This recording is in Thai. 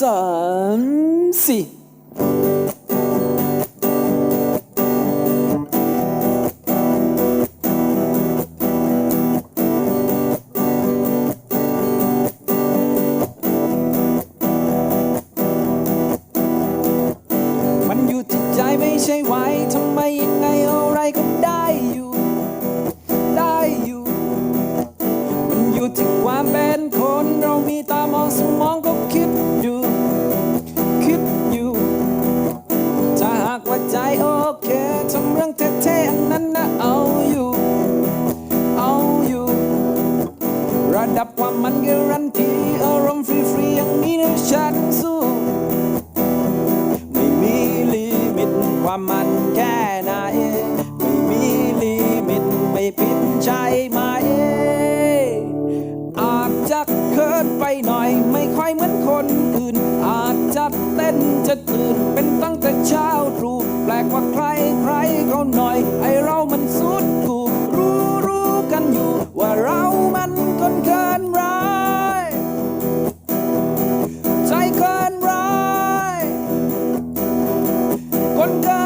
สามสี่มันอยู่ที่ใจไม่ใช่ไหวทำไมยังไงอะไรก็ได้อยู่ ได้อยู่ มันอยู่ที่ความเป็นคนเรามีตามองสมองก็คิด นั้นนะเอาอยู่ เอาอยู่ ระดับความมันการันตีอารมณ์ฟรีๆอย่างนี้นะฉันสู้ไม่มีลิมิตความมันแค่ไหนไม่มีลิมิตไม่ผิดใช่ไหมอาจจะเคินไปหน่อยไม่ค่อยเหมือนคนอื่น อาจจะเต้นจะตื่นเป็นตั้งแต่เช้าตรู่แปลกกว่าใคร เรามันสุดกูรู้รู้กันอยู่ ว่าเรามันคนเกินร้ายใจเกินร้ายคนเกิน